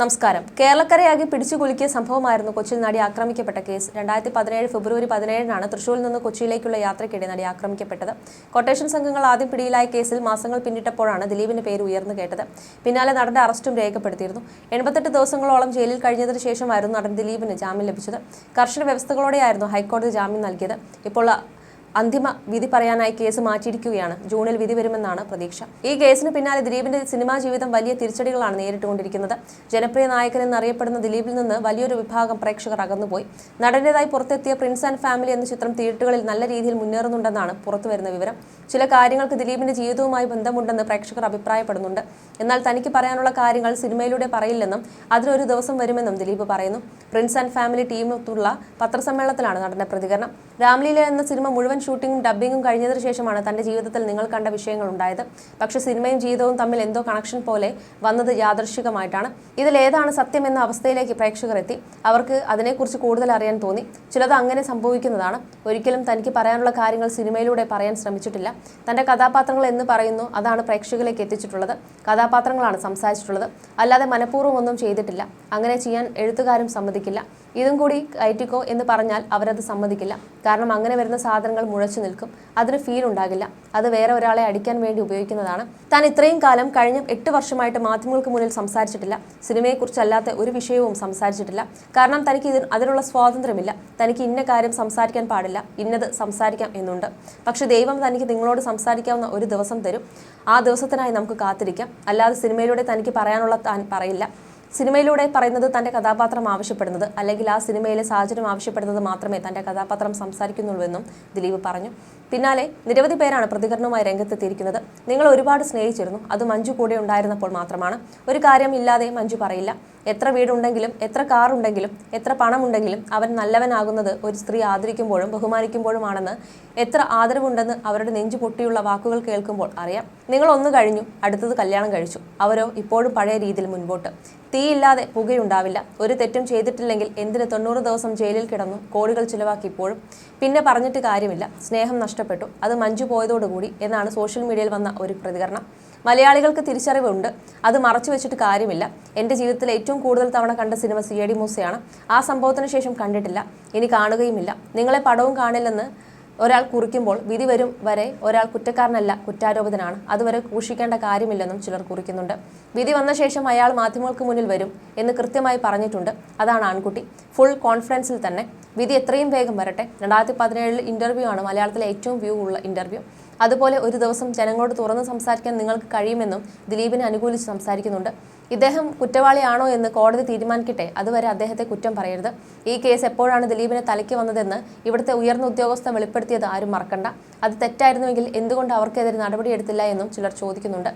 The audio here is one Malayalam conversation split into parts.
നമസ്കാരം. കേരളക്കരയാകെ പിടിച്ചുകുലുക്കിയ സംഭവമായിരുന്നു കൊച്ചിയിൽ നടി ആക്രമിക്കപ്പെട്ട കേസ്. രണ്ടായിരത്തി പതിനേഴ് ഫെബ്രുവരി പതിനേഴിനാണ് തൃശൂരിൽ നിന്ന് കൊച്ചിയിലേക്കുള്ള യാത്രയ്ക്കിടെ നടി ആക്രമിക്കപ്പെട്ടത്. കൊട്ടേഷൻ സംഘങ്ങൾ ആദ്യം പിടിയിലായ കേസിൽ മാസങ്ങൾ പിന്നിട്ടപ്പോഴാണ് ദിലീപിന്റെ പേര് ഉയർന്നു കേട്ടത്. പിന്നാലെ നടന്റെ അറസ്റ്റും രേഖപ്പെടുത്തിയിരുന്നു. എൺപത്തെട്ട് ദിവസങ്ങളോളം ജയിലിൽ കഴിഞ്ഞതിന് ശേഷമായിരുന്നു നടൻ ദിലീപിന് ജാമ്യം ലഭിച്ചത്. കർശന വ്യവസ്ഥകളോടെയായിരുന്നു ഹൈക്കോടതി ജാമ്യം നൽകിയത്. ഇപ്പോൾ അന്തിമ വിധി പറയാനായി കേസ് മാറ്റിയിരിക്കുകയാണ്. ജൂണിൽ വിധി വരുമെന്നാണ് പ്രതീക്ഷ. ഈ കേസിന് പിന്നാലെ ദിലീപിന്റെ സിനിമാ ജീവിതം വലിയ തിരിച്ചടികളാണ് നേരിട്ടുകൊണ്ടിരിക്കുന്നത്. ജനപ്രിയ നായകൻ എന്നറിയപ്പെടുന്ന ദിലീപിൽ നിന്ന് വലിയൊരു വിഭാഗം പ്രേക്ഷകർ അകന്നുപോയി. നടന്റേതായി പുറത്തെത്തിയ പ്രിൻസ് ആൻഡ് ഫാമിലി എന്ന ചിത്രം തിയേറ്ററുകളിൽ നല്ല രീതിയിൽ മുന്നേറുന്നുണ്ടെന്നാണ് പുറത്തുവരുന്ന വിവരം. ചില കാര്യങ്ങൾക്ക് ദിലീപിന്റെ ജീവിതവുമായി ബന്ധമുണ്ടെന്ന് പ്രേക്ഷകർ അഭിപ്രായപ്പെടുന്നുണ്ട്. എന്നാൽ തനിക്ക് പറയാനുള്ള കാര്യങ്ങൾ സിനിമയിലൂടെ പറയില്ലെന്നും അതിലൊരു ദിവസം വരുമെന്നും ദിലീപ് പറയുന്നു. പ്രിൻസ് ആൻഡ് ഫാമിലി ടീമൊത്തുള്ള പത്രസമ്മേളനത്തിലാണ് നടന്റെ പ്രതികരണം. രാംലീല എന്ന സിനിമ മുഴുവൻ ഷൂട്ടിംഗും ഡബ്ബിങ്ങും കഴിഞ്ഞതിന് ശേഷമാണ് തന്റെ ജീവിതത്തിൽ നിങ്ങൾ കണ്ട വിഷയങ്ങൾ ഉണ്ടായത് പക്ഷേ സിനിമയും ജീവിതവും തമ്മിൽ എന്തോ കണക്ഷൻ പോലെ വന്നത് യാദൃശികമായിട്ടാണ്. ഇതിലേതാണ് സത്യം എന്ന അവസ്ഥയിലേക്ക് പ്രേക്ഷകർ എത്തി. അവർക്ക് അതിനെക്കുറിച്ച് കൂടുതൽ അറിയാൻ തോന്നി. ചിലത് അങ്ങനെ സംഭവിക്കുന്നതാണ്. ഒരിക്കലും തനിക്ക് പറയാനുള്ള കാര്യങ്ങൾ സിനിമയിലൂടെ പറയാൻ ശ്രമിച്ചിട്ടില്ല. തന്റെ കഥാപാത്രങ്ങൾ എന്ന് പറയുന്നു അതാണ് പ്രേക്ഷകരിലേക്ക് എത്തിച്ചിട്ടുള്ളത്. കഥാപാത്രങ്ങളാണ് സംസാരിച്ചിട്ടുള്ളത്. അല്ലാതെ മനഃപൂർവം ഒന്നും ചെയ്തിട്ടില്ല. അങ്ങനെ ചെയ്യാൻ എഴുത്തുകാരും സമ്മതിക്കില്ല. ഇതും കൂടി കയറ്റിക്കോ എന്ന് പറഞ്ഞാൽ അവരത് സമ്മതിക്കില്ല. കാരണം അങ്ങനെ വരുന്ന സാധനങ്ങൾ മുഴച്ചു നിൽക്കും. അതിന് ഫീൽ ഉണ്ടാകില്ല. അത് വേറെ ഒരാളെ അടിക്കാൻ വേണ്ടി ഉപയോഗിക്കുന്നതാണ്. താൻ ഇത്രയും കാലം കഴിഞ്ഞ എട്ട് വർഷമായിട്ട് മാധ്യമങ്ങൾക്ക് മുന്നിൽ സംസാരിച്ചിട്ടില്ല. സിനിമയെക്കുറിച്ചല്ലാത്ത ഒരു വിഷയവും സംസാരിച്ചിട്ടില്ല. കാരണം തനിക്ക് ഇതിന് അതിനുള്ള സ്വാതന്ത്ര്യമില്ല. തനിക്ക് ഇന്ന കാര്യം സംസാരിക്കാൻ പാടില്ല. ഇന്നത് സംസാരിക്കാം എന്നുണ്ട്. പക്ഷേ ദൈവം തനിക്ക് നിങ്ങളോട് സംസാരിക്കാവുന്ന ഒരു ദിവസം തരും. ആ ദിവസത്തിനായി നമുക്ക് കാത്തിരിക്കാം. അല്ലാതെ സിനിമയിലൂടെ തനിക്ക് പറയാനുള്ള താൻ പറയില്ല. സിനിമയിലൂടെ പറയുന്നത് തന്റെ കഥാപാത്രം ആവശ്യപ്പെടുന്നത് അല്ലെങ്കിൽ ആ സിനിമയിലെ സാഹചര്യം ആവശ്യപ്പെടുന്നത് മാത്രമേ തന്റെ കഥാപാത്രം സംസാരിക്കുന്നുള്ളൂ എന്നും ദിലീപ് പറഞ്ഞു. പിന്നാലെ നിരവധി പേരാണ് പ്രതികരണവുമായി രംഗത്തെത്തിയിരിക്കുന്നത്. നിങ്ങൾ ഒരുപാട് സ്നേഹിച്ചിരുന്നു. അത് മഞ്ജു കൂടെ ഉണ്ടായിരുന്നപ്പോൾ മാത്രമാണ്. ഒരു കാര്യം ഇല്ലാതെ മഞ്ജു പറയില്ല. എത്ര വീടുണ്ടെങ്കിലും എത്ര കാറുണ്ടെങ്കിലും എത്ര പണമുണ്ടെങ്കിലും അവൻ നല്ലവനാകുന്നത് ഒരു സ്ത്രീ ആദരിക്കുമ്പോഴും ബഹുമാനിക്കുമ്പോഴുമാണെന്ന് എത്ര ആദരവുണ്ടെന്ന് അവരുടെ നെഞ്ചു പൊട്ടിയുള്ള വാക്കുകൾ കേൾക്കുമ്പോൾ അറിയാം. നിങ്ങൾ ഒന്ന് കഴിഞ്ഞു അടുത്തത് കല്യാണം കഴിച്ചു. അവരോ ഇപ്പോഴും പഴയ രീതിയിൽ മുൻപോട്ട്. തീയില്ലാതെ പുകയുണ്ടാവില്ല. ഒരു തെറ്റും ചെയ്തിട്ടില്ലെങ്കിൽ എന്തിന് തൊണ്ണൂറ് ദിവസം ജയിലിൽ കിടന്നു കോടികൾ ചിലവാക്കി ഇപ്പോഴും? പിന്നെ പറഞ്ഞിട്ട് കാര്യമില്ല. സ്നേഹം നഷ്ടപ്പെട്ടു. അത് മഞ്ജു പോയതോടുകൂടി എന്നാണ് സോഷ്യൽ മീഡിയയിൽ വന്ന ഒരു പ്രതികരണം. മലയാളികൾക്ക് തിരിച്ചറിവുണ്ട്. അത് മറച്ചു വെച്ചിട്ട് കാര്യമില്ല. എന്റെ ജീവിതത്തിലെ ഏറ്റവും കൂടുതൽ തവണ കണ്ട സിനിമ സി എ ഡി മൂസയാണ്. ആ സംഭവത്തിന് ശേഷം കണ്ടിട്ടില്ല. ഇനി കാണുകയുമില്ല. നിങ്ങളെ പടവും കാണില്ലെന്ന് ഒരാൾ കുറിക്കുമ്പോൾ വിധി വരും വരെ ഒരാൾ കുറ്റക്കാരനല്ല കുറ്റാരോപിതനാണ്. അതുവരെ കൂഷിക്കേണ്ട കാര്യമില്ലെന്നും ചിലർ കുറിക്കുന്നുണ്ട്. വിധി വന്ന ശേഷം അയാൾ മാധ്യമങ്ങൾക്ക് മുന്നിൽ വരും എന്ന് കൃത്യമായി പറഞ്ഞിട്ടുണ്ട്. അതാണ് ആൺകുട്ടി. ഫുൾ കോൺഫിഡൻസിൽ തന്നെ. വിധി എത്രയും വേഗം വരട്ടെ. രണ്ടായിരത്തി പതിനേഴിൽ ഇന്റർവ്യൂ ആണ് മലയാളത്തിലെ ഏറ്റവും വ്യൂ ഉള്ള ഇന്റർവ്യൂ. അതുപോലെ ഒരു ദിവസം ജനങ്ങളോട് തുറന്ന് സംസാരിക്കാൻ നിങ്ങൾക്ക് കഴിയുമെന്നും ദിലീപിനെ അനുകൂലിച്ച് സംസാരിക്കുന്നുണ്ട്. ഇദ്ദേഹം കുറ്റവാളിയാണോ എന്ന് കോടതി തീരുമാനിക്കട്ടെ അതുവരെ അദ്ദേഹത്തെ കുറ്റം പറയരുത്. ഈ കേസ് എപ്പോഴാണ് ദിലീപിനെ തലയ്ക്ക് വന്നതെന്ന് ഇവിടുത്തെ ഉയർന്ന ഉദ്യോഗസ്ഥ വെളിപ്പെടുത്തിയത് ആരും മറക്കണ്ട. അത് തെറ്റായിരുന്നുവെങ്കിൽ എന്തുകൊണ്ട് അവർക്കെതിരെ നടപടിയെടുത്തില്ല എന്നും ചിലർ ചോദിക്കുന്നുണ്ട്.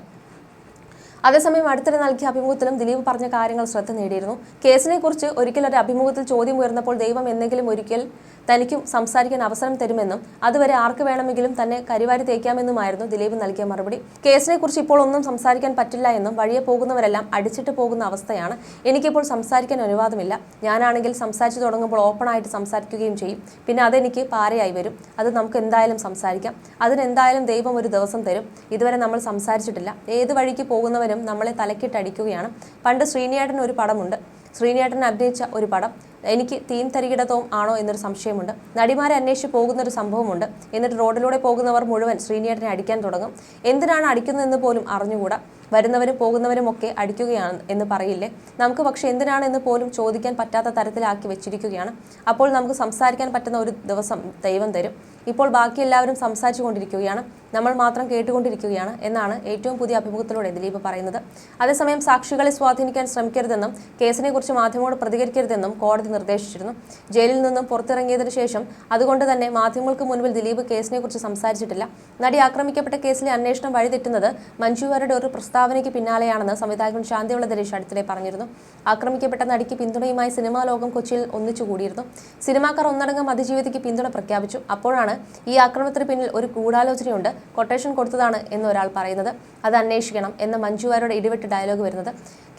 അതേസമയം അടുത്തിടെ നൽകിയ അഭിമുഖത്തിലും ദിലീപ് പറഞ്ഞ കാര്യങ്ങൾ ശ്രദ്ധ നേടിയിരുന്നു. കേസിനെക്കുറിച്ച് ഒരിക്കലൊരു അഭിമുഖത്തിൽ ചോദ്യം ഉയർന്നപ്പോൾ ദൈവം എന്തെങ്കിലും ഒരിക്കൽ തനിക്കും സംസാരിക്കാൻ അവസരം തരുമെന്നും അതുവരെ ആർക്ക് വേണമെങ്കിലും തന്നെ കരിവാരി തേക്കാമെന്നുമായിരുന്നു ദിലീപ് നൽകിയ മറുപടി. കേസിനെ കുറിച്ച് ഇപ്പോൾ ഒന്നും സംസാരിക്കാൻ പറ്റില്ല എന്നും വഴിയെ പോകുന്നവരെല്ലാം അടിച്ചിട്ട് പോകുന്ന അവസ്ഥയാണ്. എനിക്കിപ്പോൾ സംസാരിക്കാൻ അനുവാദമില്ല. ഞാനാണെങ്കിൽ സംസാരിച്ചു തുടങ്ങുമ്പോൾ ഓപ്പൺ ആയിട്ട് സംസാരിക്കുകയും ചെയ്യും. പിന്നെ അതെനിക്ക് പാരയായി വരും. അത് നമുക്ക് എന്തായാലും സംസാരിക്കാം. അതിനെന്തായാലും ദൈവം ഒരു ദിവസം തരും. ഇതുവരെ നമ്മൾ സംസാരിച്ചിട്ടില്ല. ഏത് വഴിക്ക് പോകുന്നവരും നമ്മളെ തലക്കിട്ടടിക്കുകയാണ്. പണ്ട് ശ്രീനിയേട്ടൻ ഒരു പടമുണ്ട്. ശ്രീനിയേട്ടൻ അഭിനയിച്ച ഒരു പടം. എനിക്ക് തീം തരികിടത്തവും ആണോ എന്നൊരു സംശയമുണ്ട്. നടിമാരെ അന്വേഷിച്ച് പോകുന്നൊരു സംഭവമുണ്ട്. എന്നിട്ട് റോഡിലൂടെ പോകുന്നവർ മുഴുവൻ ശ്രീനിയേട്ടനെ അടിക്കാൻ തുടങ്ങും. എന്തിനാണ് അടിക്കുന്നതെന്ന് പോലും അറിഞ്ഞുകൂടാ. വരുന്നവരും പോകുന്നവരും ഒക്കെ അടിക്കുകയാണ് എന്ന് പറയില്ലേ? നമുക്ക് പക്ഷെ എന്തിനാണ് എന്ന് പോലും ചോദിക്കാൻ പറ്റാത്ത തരത്തിലാക്കി വെച്ചിരിക്കുകയാണ്. അപ്പോൾ നമുക്ക് സംസാരിക്കാൻ പറ്റുന്ന ഒരു ദിവസം ദൈവം തരും. ഇപ്പോൾ ബാക്കി എല്ലാവരും സംസാരിച്ചു കൊണ്ടിരിക്കുകയാണ്. നമ്മൾ മാത്രം കേട്ടുകൊണ്ടിരിക്കുകയാണ് എന്നാണ് ഏറ്റവും പുതിയ അഭിമുഖത്തിലൂടെ ദിലീപ് പറയുന്നത്. അതേസമയം സാക്ഷികളെ സ്വാധീനിക്കാൻ ശ്രമിക്കരുതെന്നും കേസിനെക്കുറിച്ച് മാധ്യമങ്ങളോട് പ്രതികരിക്കരുതെന്നും കോടതി നിർദ്ദേശിച്ചിരുന്നു. ജയിലിൽ നിന്നും പുറത്തിറങ്ങിയതിനു ശേഷം അതുകൊണ്ട് തന്നെ മാധ്യമങ്ങൾക്ക് മുൻപിൽ ദിലീപ് കേസിനെക്കുറിച്ച് സംസാരിച്ചിട്ടില്ല. നടി ആക്രമിക്കപ്പെട്ട കേസിലെ അന്വേഷണം വഴിതെറ്റുന്നത് മഞ്ജുവാരുടെ ഒരു പ്രസ്താവനയ്ക്ക് പിന്നാലെയാണെന്ന് സംവിധായകൻ ശാന്തിയുള്ള ദരീഷ് അടുത്തിടെ പറഞ്ഞിരുന്നു. ആക്രമിക്കപ്പെട്ട നടിക്ക് പിന്തുണയുമായി സിനിമാ ലോകം കൊച്ചിയിൽ ഒന്നിച്ചുകൂടിയിരുന്നു സിനിമാക്കാർ ഒന്നടങ്കം അതിജീവിതയ്ക്ക് പിന്തുണ പ്രഖ്യാപിച്ചു. അപ്പോഴാണ് ഈ ആക്രമണത്തിന് പിന്നിൽ ഒരു ഗൂഢാലോചനയുണ്ട്. കൊട്ടേഷൻ കൊടുത്തതാണ് എന്ന് ഒരാൾ പറയുന്നത്. അത് അന്വേഷിക്കണം എന്ന മഞ്ജുവാരുടെ ഇടിവെട്ട് ഡയലോഗ് വരുന്നത്.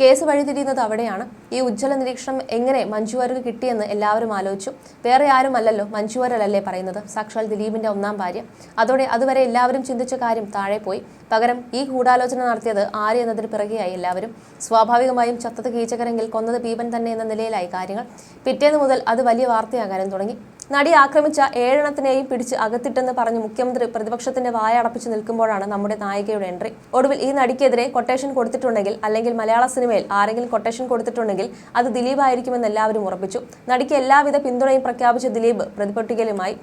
കേസ് വഴിതിരിയുന്നത് അവിടെയാണ്. ഈ ഉജ്ജ്വല നിരീക്ഷണം എങ്ങനെ മഞ്ജു വാര്യർക്ക് കിട്ടിയെന്ന് എല്ലാവരും ആലോചിച്ചു. വേറെ ആരുമല്ലല്ലോ മഞ്ജുവാരല്ലേ പറയുന്നത്? സാക്ഷാൽ ദിലീപിന്റെ ഒന്നാം ഭാര്യ. അതോടെ അതുവരെ എല്ലാവരും ചിന്തിച്ച കാര്യം താഴെ പോയി പകരം ഈ ഗൂഢാലോചന നടത്തിയത് ആര് എന്നതിന് പിറകെയായി എല്ലാവരും സ്വാഭാവികമായും ചത്തത് കീചകരെങ്കിൽ കൊന്നത് ഭീപൻ തന്നെ എന്ന നിലയിലായി കാര്യങ്ങൾ. പിറ്റേന്ന് മുതൽ അത് വലിയ വാർത്തയാകാനും തുടങ്ങി. നടി ആക്രമിച്ച ഏഴെണ്ണത്തിനെയും പിടിച്ച് അകത്തിട്ടെന്ന് പറഞ്ഞ് മുഖ്യമന്ത്രി പ്രതിപക്ഷത്തിന്റെ വായ അടപ്പിച്ച് നിൽക്കുമ്പോഴാണ് നമ്മുടെ നായികയുടെ എൻട്രി. ഒടുവിൽ ഈ നടിക്കെതിരെ കൊട്ടേഷൻ കൊടുത്തിട്ടുണ്ടെങ്കിൽ അല്ലെങ്കിൽ മലയാള സിനിമയിൽ ആരെങ്കിലും കൊട്ടേഷൻ കൊടുത്തിട്ടുണ്ടെങ്കിൽ അത് ദിലീപ് ആയിരിക്കുമെന്ന് എല്ലാവരും ഉറപ്പിച്ചു. നടിക്ക് എല്ലാവിധ പിന്തുണയും പ്രഖ്യാപിച്ച ദിലീപ് പ്രതിപട്ടികയിലുമായി.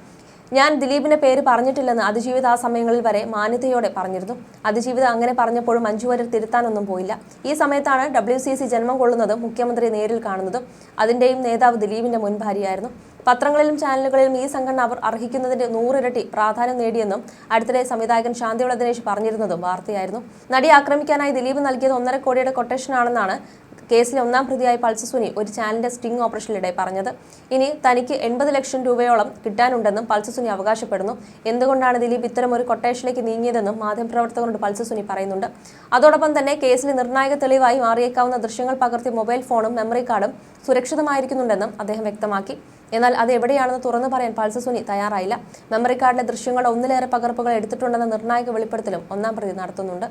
ഞാൻ ദിലീപിന്റെ പേര് പറഞ്ഞിട്ടില്ലെന്ന് അതിജീവിത ആ സമയങ്ങളിൽ വരെ മാന്യതയോടെ പറഞ്ഞിരുന്നു. അതിജീവിത അങ്ങനെ പറഞ്ഞപ്പോഴും മഞ്ജു വാര്യർ തിരുത്താനൊന്നും പോയില്ല. ഈ സമയത്താണ് ഡബ്ല്യു സി സി ജന്മം കൊള്ളുന്നതും മുഖ്യമന്ത്രി നേരിൽ കാണുന്നതും അതിന്റെയും നേതാവ് ദിലീപിന്റെ മുൻ ഭാര്യയായിരുന്നു. പത്രങ്ങളിലും ചാനലുകളിലും ഈ സംഘടന അവർ അർഹിക്കുന്നതിന്റെ നൂറിരട്ടി പ്രാധാന്യം നേടിയെന്നും അടുത്തിടെ സംവിധായകൻ ശാന്തിയുള്ള ദിനേശ് പറഞ്ഞിരുന്നതും വാർത്തയായിരുന്നു. നടി ആക്രമിക്കാനായി ദിലീപ് നൽകിയത് ഒന്നര കോടിയുടെ കൊട്ടേഷനാണെന്നാണ് കേസിലെ ഒന്നാം പ്രതിയായ പൾസസുനി ഒരു ചാനലിന്റെ സ്റ്റിംഗ് ഓപ്പറേഷനിലിടെ പറഞ്ഞത്. ഇനി തനിക്ക് എൺപത് ലക്ഷം രൂപയോളം കിട്ടാനുണ്ടെന്നും പൾസസുനി അവകാശപ്പെടുന്നു. എന്തുകൊണ്ടാണ് ദിലീപ് ഇത്തരം ഒരു കൊട്ടേഷനിലേക്ക് നീങ്ങിയതെന്നും മാധ്യമപ്രവർത്തകരോട് പൾസസുനി പറയുന്നുണ്ട്. അതോടൊപ്പം തന്നെ കേസിൽ നിർണായക തെളിവായി മാറിയേക്കാവുന്ന ദൃശ്യങ്ങൾ പകർത്തിയ മൊബൈൽ ഫോണും മെമ്മറി കാർഡും സുരക്ഷിതമായിരിക്കുന്നുണ്ടെന്നും അദ്ദേഹം വ്യക്തമാക്കി. എന്നാൽ അത് എവിടെയാണെന്ന് തുറന്നു പറയാൻ പൾസസുനി തയ്യാറായില്ല. മെമ്മറി കാർഡിലെ ദൃശ്യങ്ങൾ ഒന്നിലേറെ പകർപ്പുകൾ എടുത്തിട്ടുണ്ടെന്ന നിർണായക വെളിപ്പെടുത്തലും ഒന്നാം പ്രതി നടത്തുന്നുണ്ട്.